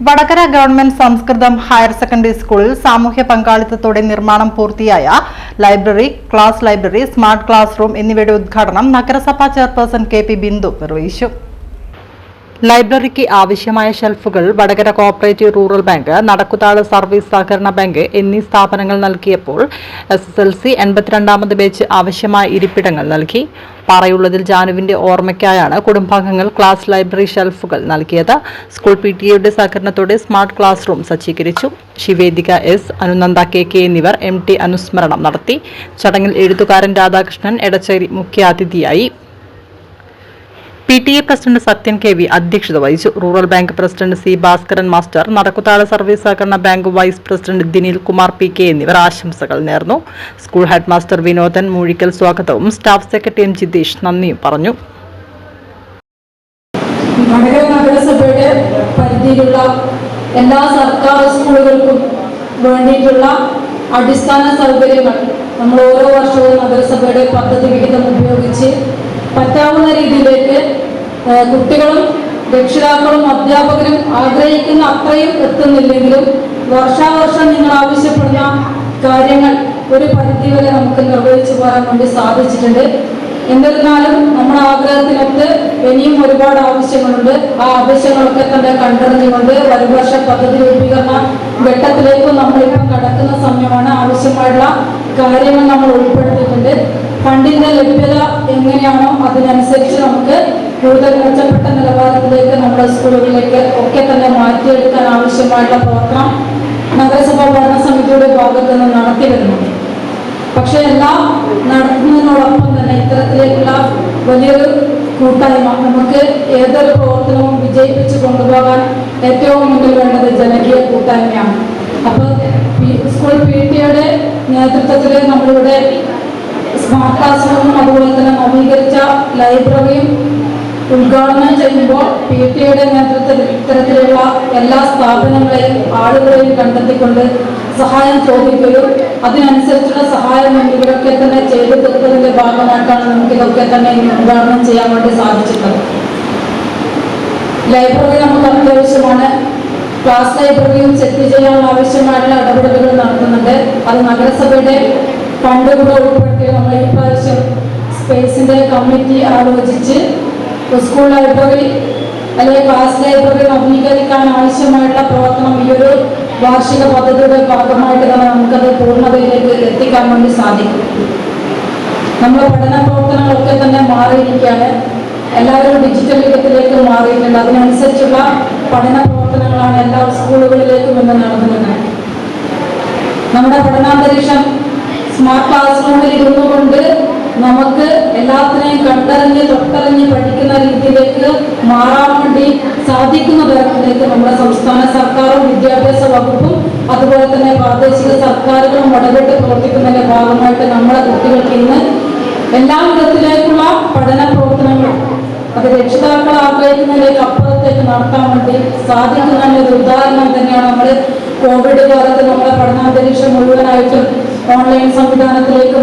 Vadakara government Sanskrit higher secondary സ്കൂളിൽ സാമൂഹ്യ പങ്കാളിത്തത്തോടെ നിർമ്മാണം പൂർത്തിയായ library class library smart class room എന്നിവയുടെ ഉദ്ഘാടനം നഗരസഭാ ചെയർപേഴ്സൺ കെ പി ബിന്ദു നിർവഹിച്ചു. ലൈബ്രറിക്ക് ആവശ്യമായ ഷെൽഫുകൾ വടകര കോപ്പറേറ്റീവ് റൂറൽ ബാങ്ക് നടക്കുതാൾ സർവീസ് സഹകരണ ബാങ്ക് എന്നീ സ്ഥാപനങ്ങൾ നൽകിയപ്പോൾ എസ് എസ് എൽ സി എൺപത്തിരണ്ടാമത് ബാച്ച് ആവശ്യമായ ഇരിപ്പിടങ്ങൾ നൽകി. പറയുള്ളതിൽ ജാനുവിന്റെ ഓർമ്മയ്ക്കായാണ് കുടുംബാംഗങ്ങൾ ക്ലാസ് ലൈബ്രറി ഷെൽഫുകൾ നൽകിയത്. സ്കൂൾ പി ടി എയുടെ സഹകരണത്തോടെ സ്മാർട്ട് ക്ലാസ് റൂം സജ്ജീകരിച്ചു. Shivedika S Anunanda K K എന്നിവർ എം ടി അനുസ്മരണം നടത്തി. ചടങ്ങിൽ എഴുത്തുകാരൻ രാധാകൃഷ്ണൻ എടച്ചേരി മുഖ്യാതിഥിയായി. P T A president Sathyan K V അധ്യക്ഷത വഹിച്ചു. Rural bank president C Bhaskaran master Nadakkuthazha service സഹകരണ bank vice president Dinil Kumar P K എന്നിവർ ആശംസകൾ നേർന്നു. School head master Vinodan Moozhikkal സ്വാഗതവും. സ്റ്റാഫ് സെക്രട്ടറി എം ജിതീഷ് നന്ദിയും പറഞ്ഞു. എല്ലാ സർക്കാർ സ്കൂളുകൾക്കും വേണ്ടിയിട്ടുള്ള അടിസ്ഥാന സൗകര്യങ്ങൾ നമ്മൾ ഓരോ വർഷവും നഗരസഭയുടെ പദ്ധതി വിഹിതം ഉപയോഗിച്ച് പറ്റാവുന്ന ഏഹ്, കുട്ടികളും രക്ഷിതാക്കളും അധ്യാപകരും ആഗ്രഹിക്കുന്ന അത്രയും എത്തുന്നില്ലെങ്കിലും വർഷാവർഷം നിങ്ങൾ ആവശ്യപ്പെടുന്ന കാര്യങ്ങൾ ഒരു പരിധിവരെ നമുക്ക് നിർവഹിച്ചു പോകാൻ വേണ്ടി സാധിച്ചിട്ടുണ്ട്. എന്നിരുന്നാലും നമ്മുടെ ആഗ്രഹത്തിനൊത്ത് ഇനിയും ഒരുപാട് ആവശ്യങ്ങളുണ്ട്. ആ ആവശ്യങ്ങളൊക്കെ തന്നെ കണ്ടറിഞ്ഞുകൊണ്ട് വരും വർഷ പദ്ധതി രൂപീകരണ ഘട്ടത്തിലേക്ക് നമ്മളിപ്പോൾ കടക്കുന്ന സമയമാണ്. ആവശ്യമായുള്ള കാര്യങ്ങൾ നമ്മൾ ഉൾപ്പെടുത്തിയിട്ടുണ്ട്. ഫണ്ടിന്റെ ലഭ്യത എങ്ങനെയാണോ അതിനനുസരിച്ച് നമുക്ക് കൂടുതൽ മെച്ചപ്പെട്ട നിലവാരത്തിലേക്ക് നമ്മുടെ സ്കൂളുകളിലേക്ക് ഒക്കെ തന്നെ മാറ്റിയെടുക്കാൻ ആവശ്യമായിട്ടുള്ള പ്രവർത്തനം നഗരസഭാ ഭരണ വലിയൊരു കൂട്ടായ്മ. നമുക്ക് ഏതൊരു പ്രവർത്തനവും വിജയിപ്പിച്ച് കൊണ്ടുപോകാൻ ഏറ്റവും മുന്നിൽ വേണ്ടത് ജനകീയ കൂട്ടായ്മയാണ്. അപ്പോൾ സ്കൂൾ പി ടിയുടെ നേതൃത്വത്തിൽ നമ്മളിവിടെ സ്മാർട്ട് ക്ലാസ് റൂമും അതുപോലെ തന്നെ നവീകരിച്ച ലൈബ്രറിയും ഉദ്ഘാടനം ചെയ്യുമ്പോൾ പി ടിയുടെ നേതൃത്വത്തിൽ ഇത്തരത്തിലുള്ള എല്ലാ സ്ഥാപനങ്ങളെയും ആളുകളെയും കണ്ടെത്തിക്കൊണ്ട് സഹായം ചോദിക്കുകയും അതിനനുസരിച്ചുള്ള സഹായം ഇവരൊക്കെ തന്നെ ചെയ്തു തീർത്തതിന്റെ ഭാഗമായിട്ടാണ് നമുക്ക് ഇതൊക്കെ തന്നെ ഉദ്ഘാടനം ചെയ്യാൻ വേണ്ടി സാധിച്ചിട്ടുള്ളത്. ലൈബ്രറി നമുക്ക് അത്യാവശ്യമാണ്. ക്ലാസ് ലൈബ്രറിയും സെറ്റ് ചെയ്യാൻ ആവശ്യമായിട്ടുള്ള ഇടപെടലുകൾ നടത്തുന്നുണ്ട്. അത് നഗരസഭയുടെ ഫണ്ട് കൂടെ ഉൾപ്പെടുത്തി നമ്മൾ ഈ പ്രാവശ്യം സ്പേസിന്റെ കമ്മിറ്റി ആലോചിച്ച് സ്കൂൾ ലൈബ്രറി അല്ലെങ്കിൽ ക്ലാസ് ലൈബ്രറി നവീകരിക്കാൻ ആവശ്യമായിട്ടുള്ള പ്രവർത്തനം ഈ ഒരു വാർഷിക പദ്ധതിയുടെ ഭാഗമായിട്ട് തന്നെ നമുക്കത് പൂർണതയിലേക്ക് എത്തിക്കാൻ വേണ്ടി സാധിക്കും. നമ്മുടെ പഠന പ്രവർത്തനങ്ങളൊക്കെ തന്നെ മാറിയിരിക്കുകയാണ്. എല്ലാവരും ഡിജിറ്റൽ യുഗത്തിലേക്ക് മാറിയിട്ടുണ്ട്. അതിനനുസരിച്ചുള്ള പഠന പ്രവർത്തനങ്ങളാണ് എല്ലാ സ്കൂളുകളിലേക്കും ഇന്ന് നടന്നുകൊണ്ട് നമ്മുടെ പഠനാന്തരീക്ഷം സ്മാർട്ട് ക്ലാസ് റൂമിൽ ഇരുന്നു കൊണ്ട് നമുക്ക് എല്ലാത്തിനെയും കണ്ടറിഞ്ഞ് തൊട്ടറിഞ്ഞ് പഠിക്കുന്ന രീതിയിലേക്ക് മാറാൻ വേണ്ടി സാധിക്കുന്ന തരത്തിലേക്ക് നമ്മുടെ സംസ്ഥാന സർക്കാരും വിദ്യാഭ്യാസ വകുപ്പും അതുപോലെ തന്നെ പ്രാദേശിക സർക്കാരുകളും ഇടപെട്ട് പ്രവർത്തിക്കുന്നതിന്റെ ഭാഗമായിട്ട് നമ്മുടെ കുട്ടികൾക്ക് ഇന്ന് എല്ലാ വിധത്തിലേക്കുള്ള പഠന പ്രവർത്തനങ്ങളും അത് രക്ഷിതാക്കൾ ആഗ്രഹിക്കുന്നതിലേക്ക് അപ്പുറത്തേക്ക് നടത്താൻ വേണ്ടി സാധിക്കുന്ന ഒരു ഉദാഹരണം തന്നെയാണ് നമ്മൾ കോവിഡ് കാലത്ത് നമ്മുടെ പഠനാന്തരീക്ഷം മുഴുവനായിട്ടും ഓൺലൈൻ സംവിധാനത്തിലേക്ക്